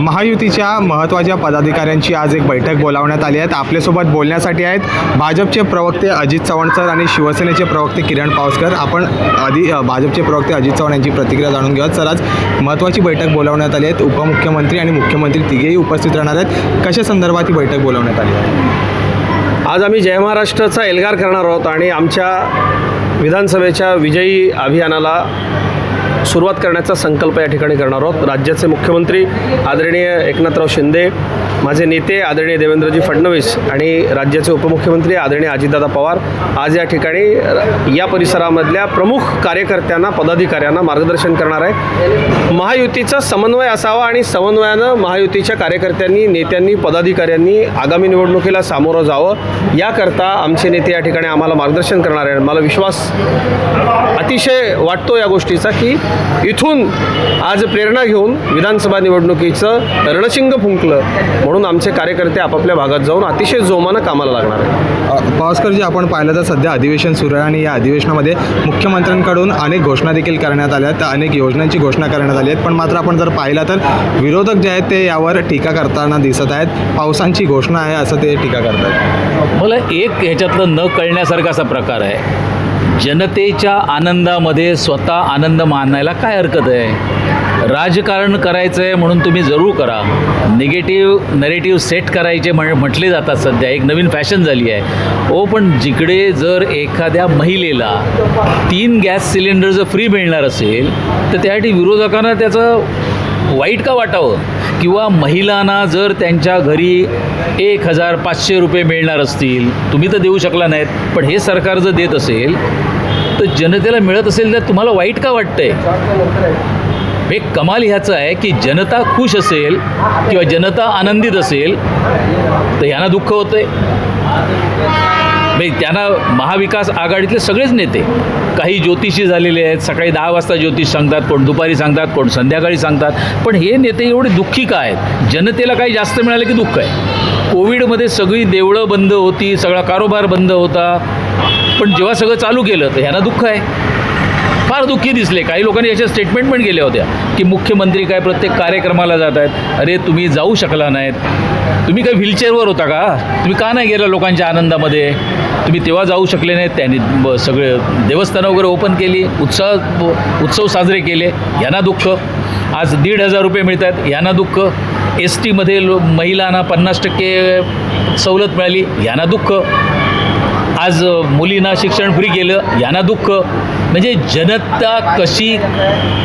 महायुतीच्या महत्त्वाच्या पदाधिकाऱ्यांची आज एक बैठक बोलावण्यात आली आहे. आपल्यासोबत बोलण्यासाठी आहेत भाजपचे प्रवक्ते अजित चव्हाण सर आणि शिवसेनेचे प्रवक्ते किरण पावसकर. आपण आधी भाजपचे प्रवक्ते अजित चव्हाण यांची प्रतिक्रिया जाणून घेऊयात. सर आज महत्त्वाची बैठक बोलावण्यात आली आहे. उपमुख्यमंत्री आणि मुख्यमंत्री तिघेही उपस्थित राहणार आहेत. कशा संदर्भात ही बैठक बोलावण्यात आली आहे? आज आम्ही जय महाराष्ट्राचा एल्गार करणार आहोत आणि आमच्या विधानसभेच्या विजयी अभियानाला सुरुवात करण्याचा संकल्प या ठिकाणी करणार आहोत. राज्याचे मुख्यमंत्री आदरणीय एकनाथराव शिंदे माझे नेते आदरणीय देवेंद्रजी फडणवीस आणि राज्याचे उपमुख्यमंत्री आदरणीय अजितदादा पवार आज या ठिकाणी या परिसरामधल्या प्रमुख कार्यकर्त्यांना पदाधिकाऱ्यांना मार्गदर्शन करणार आहे महायुतीचा समन्वय असावा आणि समन्वयानं महायुतीच्या कार्यकर्त्यांनी नेत्यांनी पदाधिकाऱ्यांनी आगामी निवडणुकीला सामोरं जावं. याकरता आमचे नेते या ठिकाणी आम्हाला मार्गदर्शन करणार आहे मला विश्वास अतिशय वाटतो या गोष्टीचा की इथून आज प्रेरणा घेऊन विधानसभा निवडणुकीचं रणशिंग फुंकलं. म्हणून आमचे कार्यकर्ते आपापल्या भागात जाऊन अतिशय जोमानं कामाला लागणार आहे अ, पावसकरजी आपण पाहिलं तर सध्या अधिवेशन सुरू आहे आणि या अधिवेशनामध्ये मुख्यमंत्र्यांकडून अनेक घोषणा देखील करण्यात आल्या आहेत. अनेक योजनांची घोषणा करण्यात आली आहेत. पण मात्र आपण जर पाहिलं तर विरोधक जे आहेत ते यावर टीका करताना दिसत आहेत. पावसांची घोषणा आहे असं ते टीका करतात. मला एक ह्याच्यातलं न कळण्यासारखा असा प्रकार आहे. जनतेच्या आनंदामध्ये स्वतः आनंद मानायला काय हरकत आहे? राजकारण करायचं आहे म्हणून तुम्ही जरूर करा. निगेटिव्ह नरेटिव्ह सेट करायचे म्हण म्हटले जातात सध्या. एक नवीन फॅशन झाली आहे. ओ पण जिकडे जर एखाद्या महिलेला तीन गॅस सिलेंडर जर फ्री मिळणार असेल तर त्यासाठी विरोधकांना त्याचं वाईट का वाटावं? किंवा महिलांना जर त्यांच्या घरी एक हजार पाचशे रुपये मिळणार असतील तुम्ही तर देऊ शकला नाहीत पण हे सरकार जर देत असेल तर जनतेला मिळत असेल तर तुम्हाला वाईट का वाटतंय? हे कमाल ह्याचं आहे की जनता खुश असेल किंवा जनता आनंदित असेल तर ह्यांना दुःख होतंय. त्यांना महाविकास आघाडीतले सगळेच नेते काही ज्योतिषी झालेले आहेत सकाळी दहा वाजता ज्योतिष सांगतात कोण दुपारी सांगतात कोण संध्याकाळी सांगतात. पण हे नेते एवढे दुःखी का आहेत? जनतेला काही जास्त मिळालं की दुःख आहे. कोविडमध्ये सगळी देवळं बंद होती सगळा कारोबार बंद होता. पण जेव्हा सगळं चालू केलं तर ह्यांना दुःख आहे. फार दुःखी दिसले. काही लोकांनी याच्या स्टेटमेंट पण केल्या होत्या की मुख्यमंत्री काय प्रत्येक कार्यक्रमाला जात आहेत. अरे तुम्ही जाऊ शकला नाहीत. तुम्ही काही व्हीलचेअरवर होता का? तुम्ही का नाही गेला लोकांच्या आनंदामध्ये? तुम्ही तेव्हा जाऊ शकले नाहीत. त्यांनी ब- सगळे देवस्थानं वगैरे ओपन केली उत्साह उत्सव साजरे केले. यांना दुःख. आज दीड हजार रुपये मिळत आहेत यांना दुःख. एस टीमध्ये लो महिलांना पन्नास टक्के सवलत मिळाली. यांना दुःख. आज मुलींना शिक्षण फ्री केलं यांना दुःख. म्हणजे जनता कशी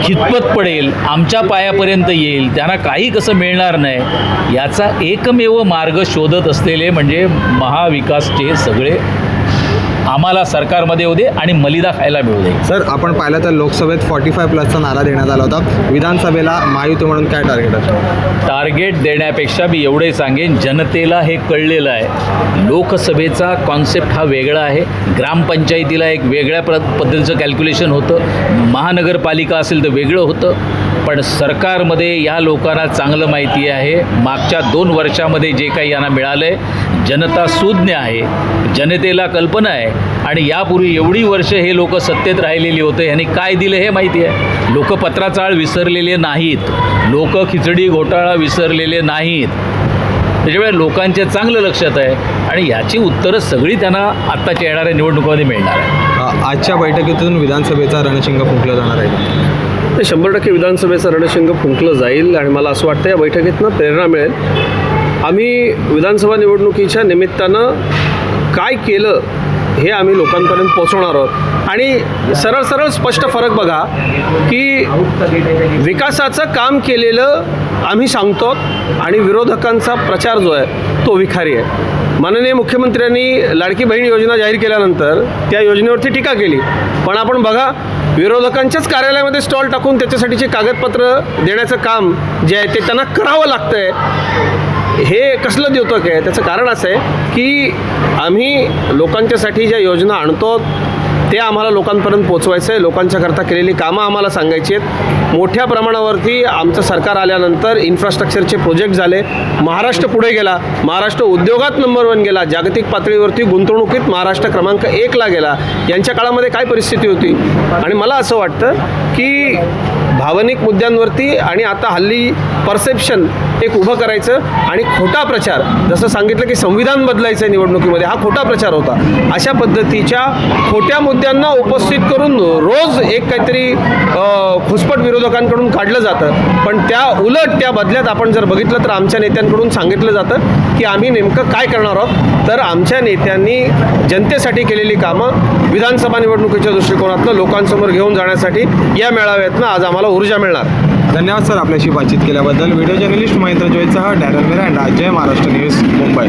खितपत पडेल आमच्या पायापर्यंत येईल त्यांना काही कसं मिळणार नाही याचा एकमेव मार्ग शोधत असलेले म्हणजे महाविकासचे सगळे आम्हाला सरकारमध्ये येऊ दे आणि मलिदा खायला मिळू दे. सर आपण पाहिलं तर लोकसभेत फॉर्टी फाय प्लसचा नारा देण्यात आला होता. विधानसभेला महायुती म्हणून काय टार्गेट आहे? टार्गेट देण्यापेक्षा मी एवढे सांगेन जनतेला हे कळलेलं आहे. लोकसभेचा कॉन्सेप्ट हा वेगळा आहे. ग्रामपंचायतीला एक वेगळ्या प्र पद्धतीचं कॅल्क्युलेशन होतं. महानगरपालिका असेल तर वेगळं होतं. पण सरकारमध्ये या लोकांना चांगलं माहिती आहे. मागच्या दोन वर्षामध्ये जे काही यांना मिळालं आहे जनता सुज्ञ आहे जनतेला कल्पना आहे आणि यापूर्वी एवढी वर्ष हे लोक सत्तेत राहिलेली होते ह्यांनी काय दिलं हे माहिती आहे. लोक पत्राचाळ विसरलेले नाहीत. लोक खिचडी घोटाळा विसरलेले नाहीत. त्याच्यामुळे लोकांच्या चांगलं लक्षात आहे आणि याची उत्तरं सगळी त्यांना आत्ताच्या येणाऱ्या निवडणुकांमध्ये मिळणार आहे. आजच्या बैठकीतून विधानसभेचा रणशिंग फुंकला जाणार आहे. ते शंभर टक्के विधानसभेचं रणशिंग फुंकलं जाईल आणि मला असं वाटतं या बैठकीतनं प्रेरणा मिळेल. आम्ही विधानसभा निवडणुकीच्या निमित्तानं काय केलं हे आम्ही लोकांपर्यंत पोहोचवणार आहोत. आणि सरळ सरळ स्पष्ट फरक बघा की विकासाचं काम केलेलं आम्ही सांगतो आणि विरोधकांचा प्रचार जो आहे तो विखारी आहे. माननीय मुख्यमंत्र्यांनी लाडकी बहीण योजना जाहीर केल्यानंतर त्या योजनेवरती टीका केली. पण आपण बघा विरोधकांच्याच कार्यालयामध्ये स्टॉल टाकून त्याच्यासाठीचे कागदपत्र देण्याचं काम जे आहे ते त्यांना करावं लागतं आहे हे कसलं द्योतक आहे? त्याचं कारण असं आहे की आम्ही लोकांच्यासाठी ज्या योजना आणतो ते आम्हाला लोकांपर्यंत पोचवायचं आहे लोकांच्याकरता केलेली कामं आम्हाला सांगायची आहेत. मोठ्या प्रमाणावरती आमचं सरकार आल्यानंतर इन्फ्रास्ट्रक्चरचे प्रोजेक्ट झाले. महाराष्ट्र पुढे गेला. महाराष्ट्र उद्योगात नंबर वन गेला. जागतिक पातळीवरती गुंतवणुकीत महाराष्ट्र क्रमांक एकला गेला. यांच्या काळामध्ये काय परिस्थिती होती? आणि मला असं वाटतं की भावनिक मुद्द्यांवरती आणि आता हल्ली परसेप्शन एक उभं करायचं आणि खोटा प्रचार जसं सांगितलं की संविधान बदलायचं आहे निवडणुकीमध्ये हा खोटा प्रचार होता. अशा पद्धतीच्या खोट्या मुद्द्यांना उपस्थित करून रोज एक काहीतरी अ, खुसपट विरोधकांकडून काढलं जातं. पण त्या उलट त्या बदल्यात आपण जर बघितलं तर आमच्या नेत्यांकडून सांगितलं जातं की आम्ही नेमकं काय करणार आहोत. तर आमच्या नेत्यांनी जनतेसाठी केलेली कामं विधानसभा निवडणुकीच्या दृष्टिकोनातनं लोकांसमोर घेऊन जाण्यासाठी या मेळाव्यातनं आज आम्हाला ऊर्जा मिळणार. धन्यवाद सर आपल्याशी बातचीत केल्याबद्दल. व्हिडिओ जर्नलिस्ट महेंद्र जोईसह डॅरल मिरा अँड जय महाराष्ट्र न्यूज मुंबई.